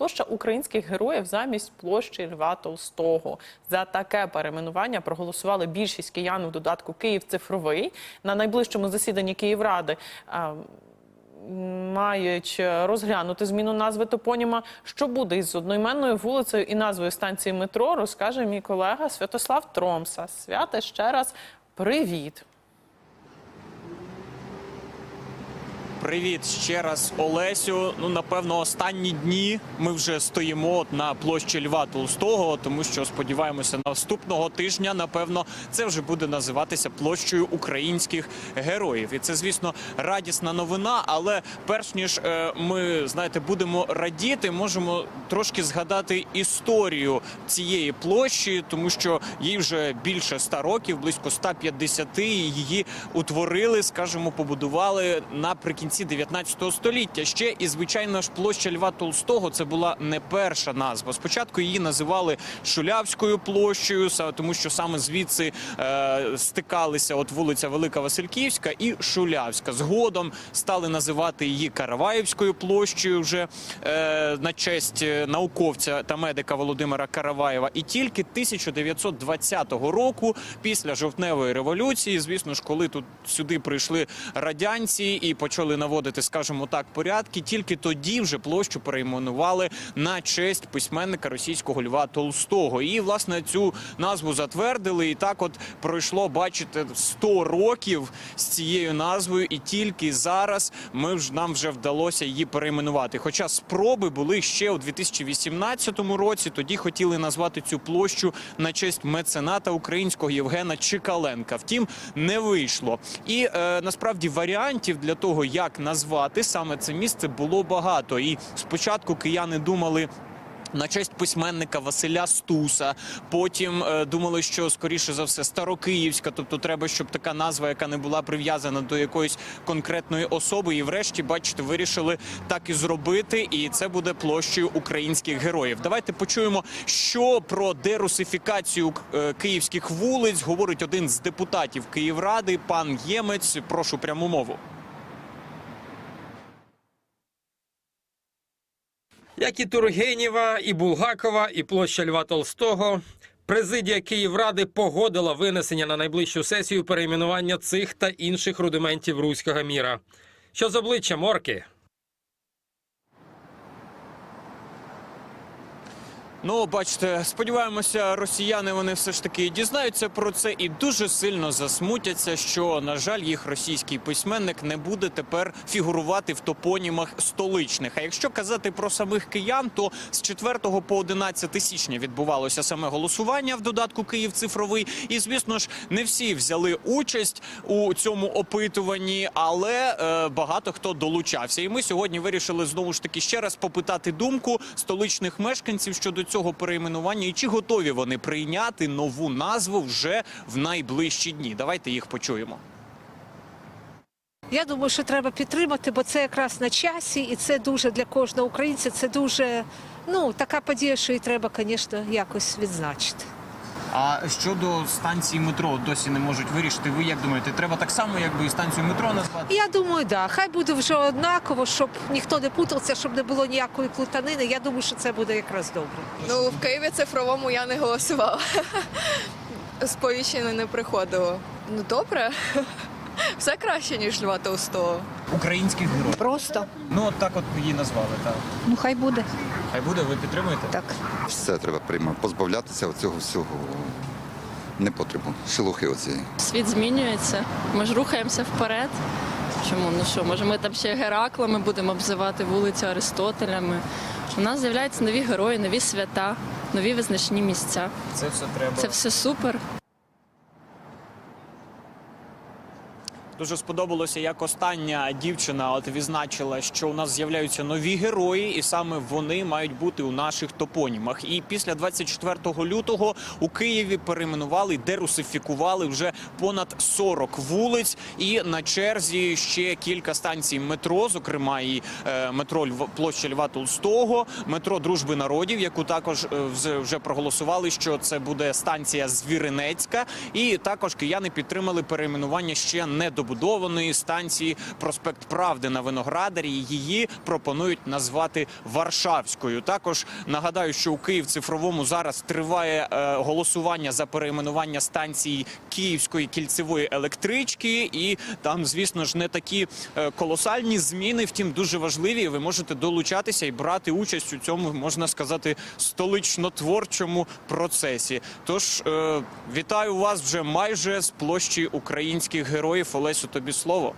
Площа українських героїв замість площі Льва Толстого. За таке перейменування проголосували більшість киян у додатку Київ цифровий на найближчому засіданні Київради. Мають розглянути зміну назви топоніма. Що буде із одноіменною вулицею і назвою станції метро, розкаже мій колега Святослав Тромса. Святе ще раз привіт. Привіт ще раз, Олесю. Ну напевно, останні дні ми вже стоїмо на площі Льва Толстого, тому що сподіваємося, наступного тижня, напевно, це вже буде називатися площею українських героїв. І це, звісно, радісна новина. Але перш ніж е, ми знаєте, будемо радіти, можемо трошки згадати історію цієї площі, тому що їй вже більше 100 років, близько 150, і її утворили, скажімо, побудували наприкінці 19 століття. Ще і звичайно ж площа Льва Толстого це була не перша назва. Спочатку її називали Шулявською площею, тому що саме звідси е, стикалися от вулиця Велика Васильківська і Шулявська. Згодом стали називати її Караваївською площею вже е, на честь е, науковця та медика Володимира Караваєва. І тільки 1920 року, після жовтневої революції, звісно ж, коли тут сюди прийшли радянці і почали наводити, скажімо так, порядки, тільки тоді вже площу перейменували на честь письменника російського Льва Толстого. І власне цю назву затвердили. І так, от пройшло, бачите, 100 років з цією назвою, і тільки зараз ми ж нам вже вдалося її перейменувати. Хоча спроби були ще у 2018 році. Тоді хотіли назвати цю площу на честь мецената українського Євгена Чикаленка. Втім, не вийшло. І е, насправді варіантів для того, як назвати саме це місце, було багато. І спочатку кияни думали. На честь письменника Василя Стуса. Потім е, думали, що скоріше за все Старокиївська, тобто треба, щоб така назва, яка не була прив'язана до якоїсь конкретної особи. І врешті, бачите, вирішили так і зробити. І це буде площею українських героїв. Давайте почуємо, що про дерусифікацію е, київських вулиць говорить один з депутатів Київради, пан Ємець. Прошу пряму мову. Як і Тургенєва, і Булгакова, і площа Льва Толстого. Президія Київради погодила винесення на найближчу сесію перейменування цих та інших рудиментів руського міра. Що з обличчям орки? Ну, бачите, сподіваємося, росіяни вони все ж таки дізнаються про це і дуже сильно засмутяться, що на жаль, їх російський письменник не буде тепер фігурувати в топонімах столичних. А якщо казати про самих киян, то з 4 по 11 січня відбувалося саме голосування в додатку Київ цифровий. І звісно ж, не всі взяли участь у цьому опитуванні, але е, багато хто долучався. І ми сьогодні вирішили знову ж таки ще раз попитати думку столичних мешканців щодо цього перейменування і чи готові вони прийняти нову назву вже в найближчі дні. Давайте їх почуємо. Я думаю, що треба підтримати, бо це якраз на часі, і це дуже для кожного українця. Це дуже ну така подія, що і треба, звісно, якось відзначити. А щодо станції метро досі не можуть вирішити. Ви як думаєте, треба так само, якби і станцію метро назвати? Я думаю, да, хай буде вже однаково, щоб ніхто не путався, щоб не було ніякої плутанини. Я думаю, що це буде якраз добре. Ну, в Києві цифровому я не голосувала. Сповіщення не приходило. Ну добре. Все краще, ніж Льва Толстого. Українських героїв. Просто Ну от так от її назвали. Так ну хай буде хай буде. Ви підтримуєте? так. Все треба приймати, позбавлятися цього всього непотребу, шелухи оцієї. Світ змінюється. Ми ж рухаємося вперед. Чому? Ну що, може, ми там ще Гераклами будемо обзивати вулиці Аристотелями. У нас з'являються нові герої, нові свята, нові визначні місця. Це все треба. Це все супер. Дуже сподобалося, як остання дівчина от відзначила, що у нас з'являються нові герої, і саме вони мають бути у наших топонімах. І після 24 лютого у Києві перейменували, дерусифікували вже понад 40 вулиць. І на черзі ще кілька станцій метро, зокрема і е, метро Льва, площа Льва Толстого, метро Дружби народів, яку також е, вже проголосували, що це буде станція Звіринецька. І також кияни підтримали перейменування ще недобудованих новобудованої станції Проспект Правди на Виноградарі. Її пропонують назвати Варшавською. Також нагадаю, що у Київ цифровому зараз триває е, голосування за перейменування станції Київської кільцевої електрички, і там, звісно ж, не такі е, колосальні зміни, втім дуже важливі. Ви можете долучатися і брати участь у цьому, можна сказати, столично-творчому процесі. Тож е, вітаю вас вже майже з площі українських героїв. Олесю, тобі слово.